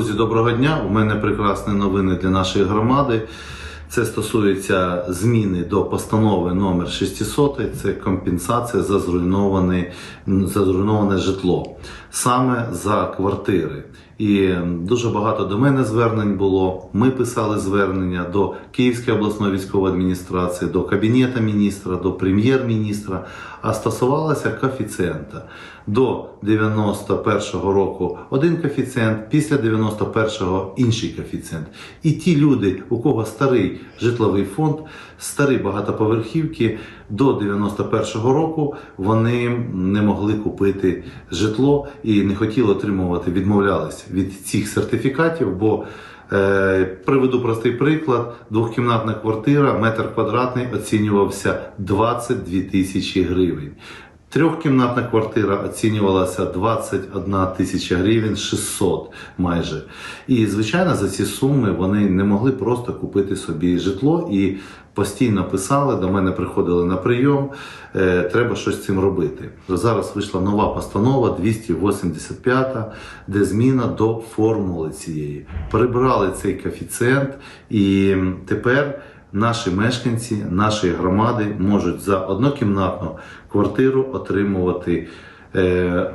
Друзі, доброго дня. У мене прекрасні новини для нашої громади. Це стосується зміни до постанови номер 600. Це компенсація за зруйноване, за зруйноване житло, саме за квартири. І дуже багато до мене звернень було. Ми писали звернення до Київської обласної військової адміністрації, до Кабінету міністра, до прем'єр-міністра, а стосувалося коефіцієнта. До 91-го року один коефіцієнт, після 91-го інший коефіцієнт. І ті люди, у кого старий житловий фонд, старі багатоповерхівки, до 91-го року вони не могли купити житло і не хотіли отримувати, відмовлялися від цих сертифікатів, бо Е, Приведу простий приклад: двохкімнатна квартира, метр квадратний оцінювався 22 тисячі гривень. Трьохкімнатна квартира оцінювалася 21 тисяча гривень 600 майже. І звичайно, за ці суми вони не могли просто купити собі житло і постійно писали, до мене приходили на прийом. е, Треба щось з цим робити. Зараз вийшла нова постанова 285, де зміна до формули цієї. Прибрали цей коефіцієнт, і тепер наші мешканці, нашої громади можуть за однокімнатну квартиру отримувати. е,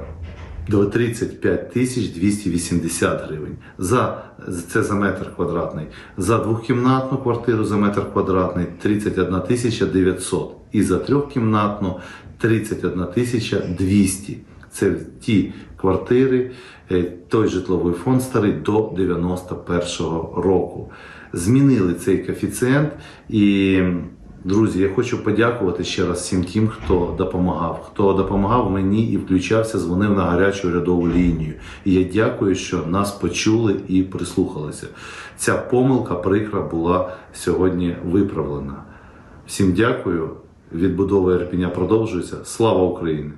до 35 тисяч 280 гривень. За, це за метр квадратний. За двохкімнатну квартиру за метр квадратний 31 тисяча 900. І за трьохкімнатну 31 тисяча 200. Це ті квартири, е, той житловий фонд старий до 91-го року. Змінили цей коефіцієнт і Друзі, я хочу подякувати ще раз всім тим, хто допомагав, хто допомагав мені і включався, дзвонив на гарячу рядову лінію. І я дякую, що нас почули і прислухалися. Ця помилка прикра була сьогодні виправлена. Всім дякую. Відбудова Ірпіня продовжується. Слава Україні!